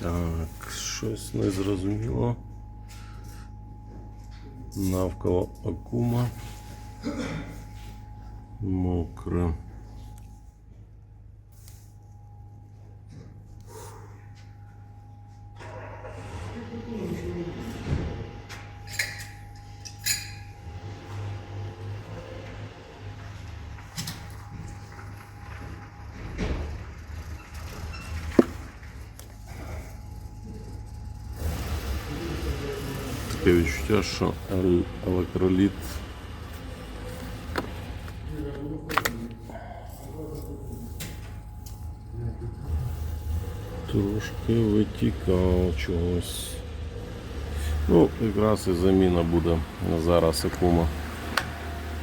Так, щось незрозуміло. Навколо акума. Мокре. Таке відчуття, що ел- електроліт трошки витікав чогось. Ну, якраз і заміна буде зараз акума.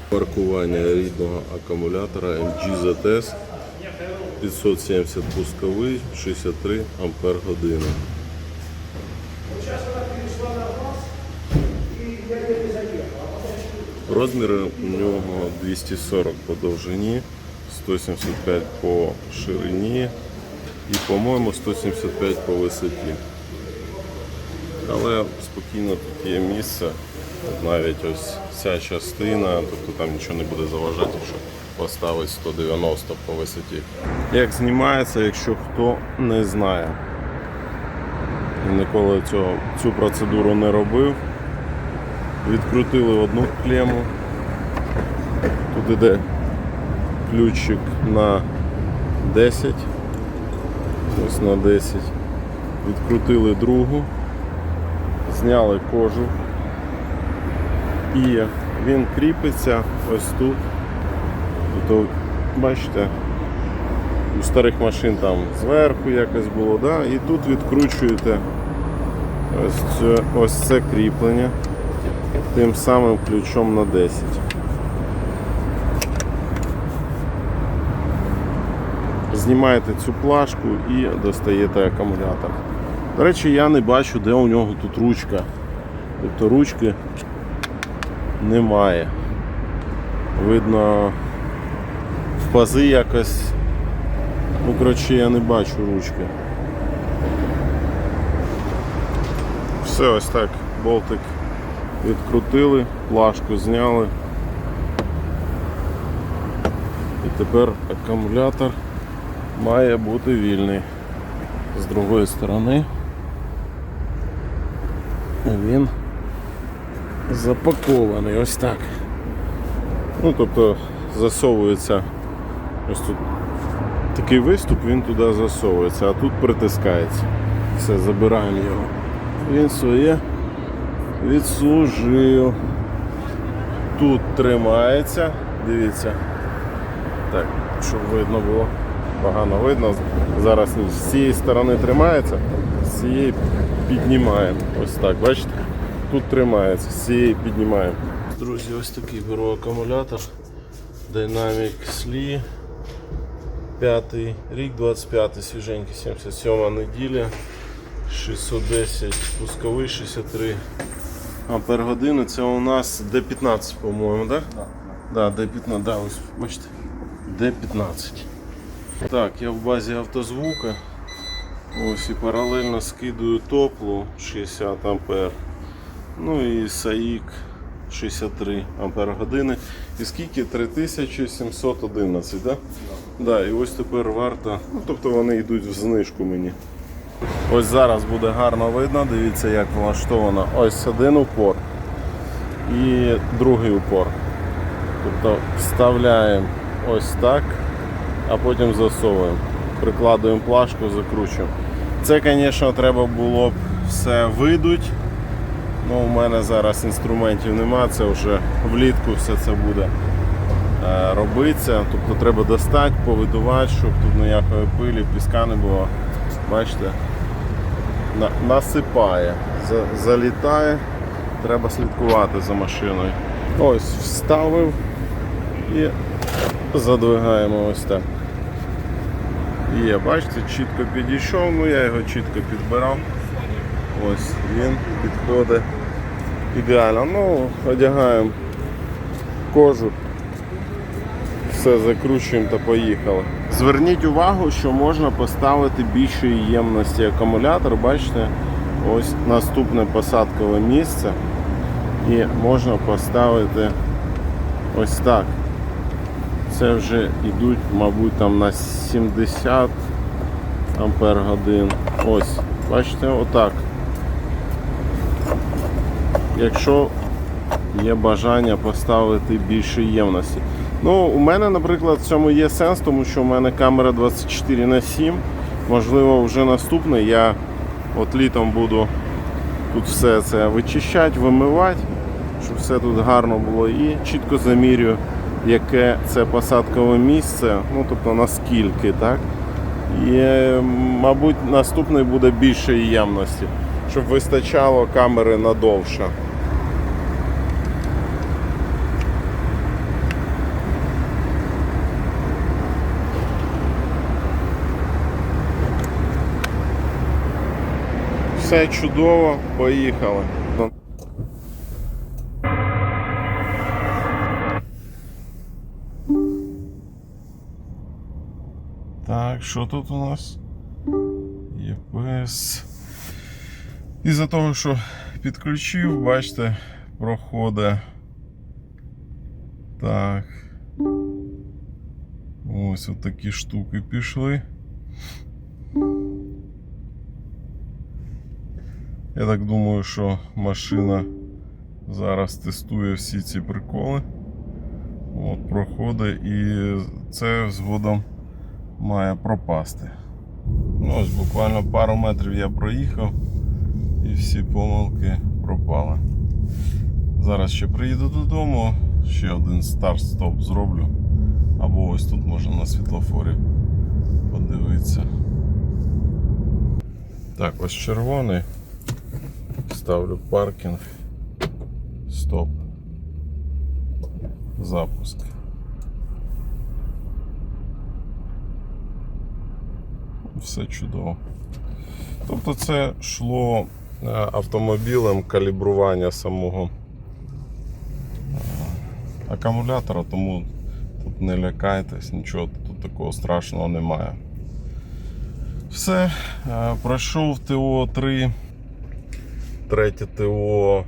Паркування рідного акумулятора MG ZS 570 пусковий, 63 ампер година. Розміри у нього 240 по довжині, 175 по ширині і, по-моєму, 175 по висоті. Але спокійно тут є місце, навіть ось ця частина, тобто там нічого не буде заважати, якщо поставити 190 по висоті. Як знімається, якщо хто не знає. Ніколи цього, цю процедуру не робив. Відкрутили одну клему. Тут іде ключик на 10. Ось на 10. Відкрутили другу, зняли кожу. І він кріпиться ось тут. Тобто, бачите, у старих машин там зверху якось було, да? і тут відкручуєте ось це, ось це кріплення тим самим ключом на 10. Знімаєте цю плашку і достаєте акумулятор. До речі, я не бачу, де у нього тут ручка. Тобто ручки немає. Видно, в пази якось. Ну, коротше, я не бачу ручки. Все, ось так, болтик відкрутили, плашку зняли. І тепер акумулятор має бути вільний. З другої сторони він запакований ось так. Ну, тобто засовується ось тут такий виступ, він туди засовується, а тут притискається. Все, забираємо його. Він своє відслужив. Тут тримається, дивіться. Так, щоб видно було. Погано видно. Зараз з цієї сторони тримається, з цієї піднімаємо. Ось так, бачите? Тут тримається, з цієї піднімаємо. Друзі, ось такий беру акумулятор. Dynamic SLI. П'ятий рік, 25 свіженький, 77 неділя. 610 пусковий, 63 ампер години. Це у нас D15, по-моєму, так? Да? Да, D15, да, ось бачите. D15. Так, я в базі автозвука. Ось і паралельно скидую топлу 60 ампер. Ну і SAIC 63 ампер години. І скільки? 3711, так? Да? Да, і ось тепер варто. Ну, тобто вони йдуть в знижку мені. Ось зараз буде гарно видно, дивіться як влаштовано. Ось один упор і другий упор. Тобто вставляємо ось так, а потім засовуємо. Прикладуємо плашку, закручуємо. Це, звісно, треба було б все видуть. Ну, у мене зараз інструментів нема, це вже влітку все це буде е, робитися. Тобто треба достати, повидувати, щоб тут ніякої пилі, піска не було. Бачите, насипає, за- залітає, треба слідкувати за машиною. Ось, вставив і задвигаємо ось так. Є, бачите, чітко підійшов, ну я його чітко підбирав. Ось він підходить ідеально. Ну, одягаємо кожу, все закручуємо та поїхали. Зверніть увагу, що можна поставити більшої ємності акумулятор. Бачите, ось наступне посадкове місце. І можна поставити ось так. Це вже йдуть, мабуть, там на 70 ампер годин. Ось, бачите, отак. Якщо є бажання поставити більше ємності. Ну, у мене, наприклад, в цьому є сенс, тому що у мене камера 24 на 7. Можливо, вже наступне я от літом буду тут все це вичищати, вимивати, щоб все тут гарно було і чітко замірюю, яке це посадкове місце, ну тобто наскільки, так? І, е, мабуть, наступний буде більше ємності, щоб вистачало камери надовше. Все чудово, поїхали. Так, що тут у нас? ЄПС. Із-за того, що підключив, бачите, проходить. Так. Ось от такі штуки пішли. Я так думаю, що машина зараз тестує всі ці приколи. От, проходить і це згодом має пропасти. Ну, ось буквально пару метрів я проїхав і всі помилки пропали. Зараз ще приїду додому, ще один старт-стоп зроблю. Або ось тут можна на світлофорі подивитися. Так, ось червоний. Ставлю паркінг. Стоп. Запуск. Все чудово. Тобто це йшло е, автомобілем калібрування самого е, акумулятора, тому тут не лякайтесь, нічого тут такого страшного немає. Все, е, пройшов ТО 3, третє ТО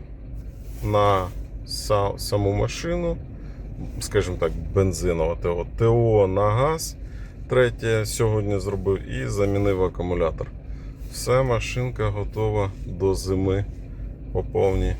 на саму машину, скажімо так, бензинове ТО, ТО на газ. Третє сьогодні зробив і замінив акумулятор. Все, машинка готова до зими по повній.